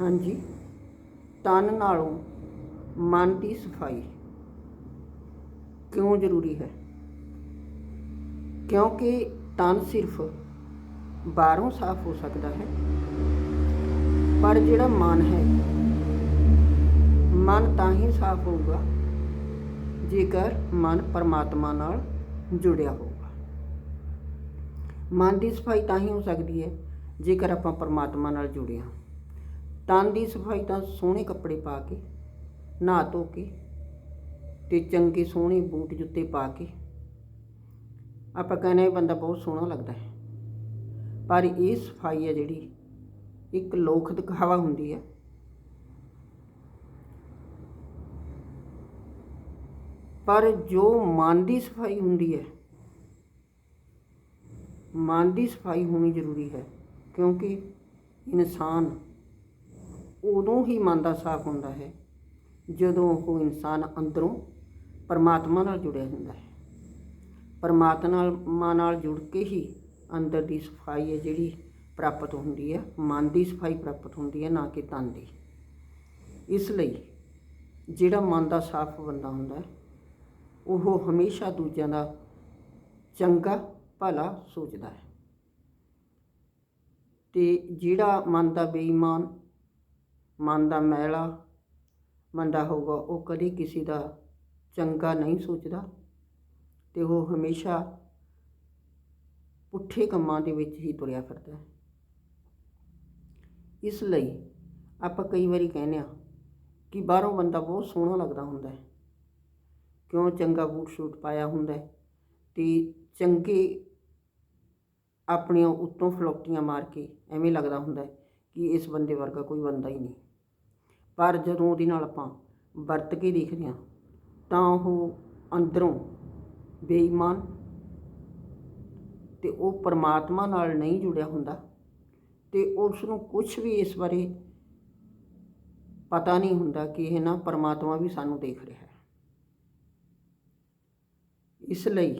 ਹਾਂਜੀ। ਤਨ ਨਾਲੋਂ ਮਨ ਦੀ ਸਫ਼ਾਈ ਕਿਉਂ ਜ਼ਰੂਰੀ ਹੈ? ਕਿਉਂਕਿ ਤਨ ਸਿਰਫ ਬਾਹਰੋਂ ਸਾਫ਼ ਹੋ ਸਕਦਾ ਹੈ, ਪਰ ਜਿਹੜਾ ਮਨ ਹੈ, ਮਨ ਤਾਂ ਹੀ ਸਾਫ਼ ਹੋਊਗਾ ਜੇਕਰ ਮਨ ਪਰਮਾਤਮਾ ਨਾਲ ਜੁੜਿਆ ਹੋਊਗਾ। ਮਨ ਦੀ ਸਫ਼ਾਈ ਤਾਂ ਹੀ ਹੋ ਸਕਦੀ ਹੈ ਜੇਕਰ ਆਪਾਂ ਪਰਮਾਤਮਾ ਨਾਲ ਜੁੜੇ ਹਾਂ। ਤਨ ਦੀ ਸਫ਼ਾਈ ਤਾਂ ਸੋਹਣੇ ਕੱਪੜੇ ਪਾ ਕੇ, ਨਹਾ ਧੋ ਕੇ ਤੇ ਚੰਗੇ ਸੋਹਣੇ ਬੂਟ ਜੁੱਤੇ ਪਾ ਕੇ। ਆਪਾਂ ਕਹਿੰਦੇ ਇਹ ਬੰਦਾ ਬਹੁਤ ਸੋਹਣਾ ਲੱਗਦਾ ਹੈ। ਪਰ ਇਹ ਸਫ਼ਾਈ ਹੈ ਜਿਹੜੀ, ਇੱਕ ਲੋਕ ਦਿਖਾਵਾ ਹੁੰਦੀ ਹੈ ਪਰ ਜੋ ਮਨ ਦੀ ਸਫ਼ਾਈ ਹੁੰਦੀ ਹੈ, ਮਨ ਦੀ ਸਫ਼ਾਈ ਹੋਣੀ ਜ਼ਰੂਰੀ ਹੈ। ਕਿਉਂਕਿ ਇਨਸਾਨ ਉਦੋਂ ਹੀ ਮਨ ਦਾ ਸਾਫ਼ ਹੁੰਦਾ ਹੈ, ਜਦੋਂ ਉਹ ਇਨਸਾਨ ਅੰਦਰੋਂ ਪਰਮਾਤਮਾ ਨਾਲ ਜੁੜਿਆ ਹੁੰਦਾ ਹੈ। ਪਰਮਾਤਮਾ ਨਾਲ ਜੁੜ ਕੇ ਹੀ ਅੰਦਰ ਦੀ ਸਫ਼ਾਈ ਹੈ ਜਿਹੜੀ ਪ੍ਰਾਪਤ ਹੁੰਦੀ ਹੈ, ਮਨ ਦੀ ਸਫ਼ਾਈ ਪ੍ਰਾਪਤ ਹੁੰਦੀ ਹੈ, ਨਾ ਕਿ ਤਨ ਦੀ। ਇਸ ਲਈ ਜਿਹੜਾ ਮਨ ਦਾ ਸਾਫ਼ ਬੰਦਾ ਹੁੰਦਾ ਉਹ ਹਮੇਸ਼ਾ ਦੂਜਿਆਂ ਦਾ ਚੰਗਾ ਭਲਾ ਸੋਚਦਾ ਹੈ। ਤੇ ਜਿਹੜਾ ਮਨ ਦਾ ਬੇਈਮਾਨ ਮਨ ਦਾ ਮੈਲਾ, ਮੰਦਾ ਹੋਊਗਾ, ਉਹ ਕਦੇ ਕਿਸੇ ਦਾ ਚੰਗਾ ਨਹੀਂ ਸੋਚਦਾ। ਤੇ ਉਹ ਹਮੇਸ਼ਾ ਪੁੱਠੇ ਕੰਮਾਂ ਦੇ ਵਿੱਚ ਹੀ ਤੁਰਿਆ ਫਿਰਦਾ ਹੈ। ਇਸ ਲਈ ਆਪਾਂ ਕਈ ਵਾਰੀ ਕਹਿੰਦੇ ਆ ਕਿ ਬਾਹਰੋਂ ਬੰਦਾ ਬਹੁਤ ਸੋਹਣਾ ਲੱਗਦਾ ਹੁੰਦਾ ਹੈ। ਕਿਉਂ ਚੰਗਾ ਬੂਟ ਸ਼ੂਟ ਪਾਇਆ ਹੁੰਦਾ ਹੈ ਤੇ ਚੰਗੇ ਆਪਣੀਆਂ ਉੱਤੋਂ ਫਲੋਕਟੀਆਂ ਮਾਰ ਕੇ ਐਵੇਂ ਲੱਗਦਾ ਹੁੰਦਾ ਹੈ ਕਿ ਇਸ ਬੰਦੇ ਵਰਗਾ ਕੋਈ ਬੰਦਾ ਹੀ ਨਹੀਂ। ਪਰ ਜਦੋਂ ਉਹਦੇ ਨਾਲ ਆਪਾਂ ਵਰਤ ਕੇ ਦੇਖਦੇ ਹਾਂ, ਤਾਂ ਉਹ ਅੰਦਰੋਂ ਬੇਈਮਾਨ ਅਤੇ ਉਹ ਪਰਮਾਤਮਾ ਨਾਲ ਨਹੀਂ ਜੁੜਿਆ ਹੁੰਦਾ ਅਤੇ ਉਸ ਨੂੰ ਕੁਛ ਵੀ ਇਸ ਬਾਰੇ ਪਤਾ ਨਹੀਂ ਹੁੰਦਾ ਕਿ ਇਹ ਨਾ ਪਰਮਾਤਮਾ ਵੀ ਸਾਨੂੰ ਦੇਖ ਰਿਹਾ ਹੈ। ਇਸ ਲਈ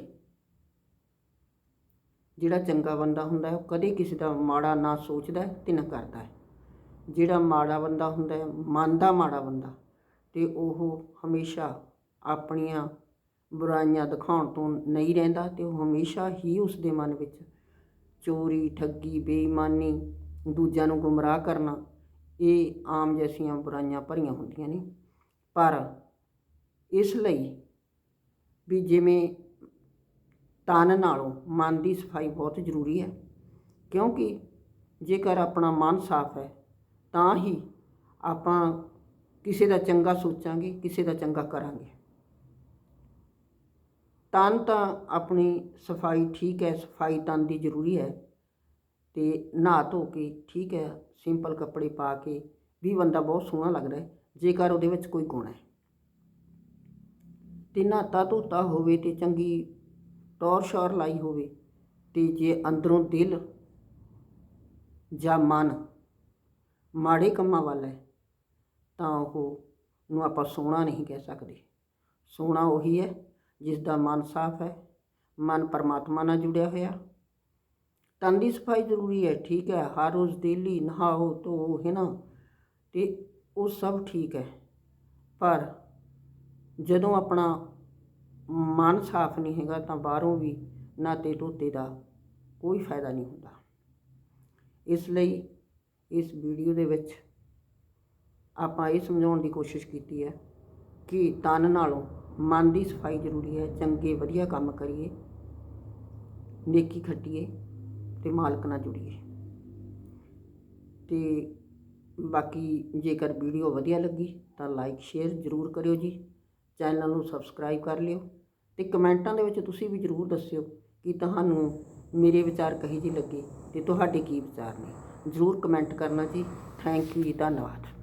ਜਿਹੜਾ ਚੰਗਾ ਬੰਦਾ ਹੁੰਦਾ ਹੈ, ਉਹ ਕਦੇ ਕਿਸੇ ਦਾ ਮਾੜਾ ਨਾ ਸੋਚਦਾ ਹੈ ਤੇ ਨਾ ਕਰਦਾ ਹੈ। ਜਿਹੜਾ ਮਾੜਾ ਬੰਦਾ ਹੁੰਦਾ ਹੈ ਮਨ ਦਾ ਮਾੜਾ ਬੰਦਾ ਅਤੇ ਉਹ ਹਮੇਸ਼ਾ ਆਪਣੀਆਂ ਬੁਰਾਈਆਂ ਦਿਖਾਉਣ ਤੋਂ ਨਹੀਂ ਰਹਿੰਦਾ ਅਤੇ ਉਹ ਹਮੇਸ਼ਾ ਹੀ ਉਸ ਦੇ ਮਨ ਵਿੱਚ ਚੋਰੀ, ਠੱਗੀ, ਬੇਈਮਾਨੀ, ਦੂਜਿਆਂ ਨੂੰ ਗੁੰਮਰਾਹ ਕਰਨਾ, ਇਹ ਆਮ ਜੈਸੀਆਂ ਬੁਰਾਈਆਂ ਭਰੀਆਂ ਹੁੰਦੀਆਂ ਨੇ। ਪਰ ਇਸ ਲਈ ਵੀ ਜਿਵੇਂ ਤਨ ਨਾਲੋਂ ਮਨ ਦੀ ਸਫ਼ਾਈ ਬਹੁਤ ਜ਼ਰੂਰੀ ਹੈ, ਕਿਉਂਕਿ ਜੇਕਰ ਆਪਣਾ ਮਨ ਸਾਫ਼ ਹੈ ਤਾਂ ਹੀ ਆਪਾਂ ਕਿਸੇ ਦਾ ਚੰਗਾ ਸੋਚਾਂਗੇ, ਕਿਸੇ ਦਾ ਚੰਗਾ ਕਰਾਂਗੇ। ਤਨ ਤਾਂ ਆਪਣੀ ਸਫ਼ਾਈ ਠੀਕ ਹੈ, ਸਫ਼ਾਈ ਤਨ ਦੀ ਜ਼ਰੂਰੀ ਹੈ। ਤੇ ਨਹਾ ਧੋ ਕੇ ਠੀਕ ਹੈ, ਸਿੰਪਲ ਕੱਪੜੇ ਪਾ ਕੇ ਵੀ ਬੰਦਾ ਬਹੁਤ ਸੋਹਣਾ ਲੱਗਦਾ ਹੈ, ਜੇਕਰ ਉਹਦੇ ਵਿੱਚ ਕੋਈ ਗੁਣ ਹੈ। ਤੇ ਨਹਾਤਾ ਧੋਤਾ ਹੋਵੇ ਤੇ ਚੰਗੀ ਟੌਰ ਸ਼ੌਰ ਲਾਈ ਹੋਵੇ ਤੇ ਜੇ ਅੰਦਰੋਂ ਦਿਲ ਜਾਂ ਮਨ ਮਾੜੇ ਕੰਮਾਂ ਵੱਲ ਹੈ, ਤਾਂ ਉਹ ਨੂੰ ਆਪਾਂ ਸੋਹਣਾ ਨਹੀਂ ਕਹਿ ਸਕਦੇ। ਸੋਹਣਾ ਉਹੀ ਹੈ ਜਿਸ ਦਾ ਮਨ ਸਾਫ਼ ਹੈ, ਮਨ ਪਰਮਾਤਮਾ ਨਾਲ ਜੁੜਿਆ ਹੋਇਆ। ਤਨ ਦੀ ਸਫ਼ਾਈ ਜ਼ਰੂਰੀ ਹੈ, ਠੀਕ ਹੈ, ਹਰ ਰੋਜ਼ ਡੇਲੀ ਨਹਾਓ ਧੋ ਹੈ ਨਾ? ਤੇ ਉਹ ਸਭ ਠੀਕ ਹੈ। ਪਰ ਜਦੋਂ ਆਪਣਾ ਮਨ ਸਾਫ਼ ਨਹੀਂ ਹੈਗਾ ਤਾਂ ਬਾਹਰੋਂ ਵੀ ਨਾਤੇ ਧੋਤੇ ਦਾ ਕੋਈ ਫਾਇਦਾ ਨਹੀਂ ਹੁੰਦਾ। ਇਸ ਲਈ ਇਸ ਵੀਡੀਓ ਦੇ ਵਿੱਚ ਆਪਾਂ ਇਹ ਸਮਝਾਉਣ ਦੀ ਕੋਸ਼ਿਸ਼ ਕੀਤੀ ਹੈ ਕਿ ਤਨ ਨਾਲੋਂ ਮਨ ਦੀ ਸਫ਼ਾਈ ਜ਼ਰੂਰੀ ਹੈ, ਚੰਗੇ ਵਧੀਆ ਕੰਮ ਕਰੀਏ, ਨੇਕੀ ਖੱਟੀਏ ਤੇ ਮਾਲਕ ਨਾਲ ਜੁੜੀਏ। ਤੇ ਬਾਕੀ ਜੇਕਰ ਵੀਡੀਓ ਵਧੀਆ ਲੱਗੀ ਤਾਂ ਲਾਈਕ ਸ਼ੇਅਰ ਜ਼ਰੂਰ ਕਰਿਓ ਜੀ। ਚੈਨਲ ਨੂੰ ਸਬਸਕ੍ਰਾਈਬ ਕਰ ਲਿਓ ਤੇ ਕਮੈਂਟਾਂ ਦੇ ਵਿੱਚ ਤੁਸੀਂ ਵੀ ਜ਼ਰੂਰ ਦੱਸਿਓ ਕਿ ਤੁਹਾਨੂੰ ਮੇਰੇ ਵਿਚਾਰ ਕਹੀ ਜੀ ਲੱਗੇ ਤੇ ਤੁਹਾਡੇ ਕੀ ਵਿਚਾਰ ਨੇ। ਜ਼ਰੂਰ ਕਮੈਂਟ ਕਰਨਾ ਜੀ। ਥੈਂਕ ਯੂ ਜੀ ਧੰਨਵਾਦ।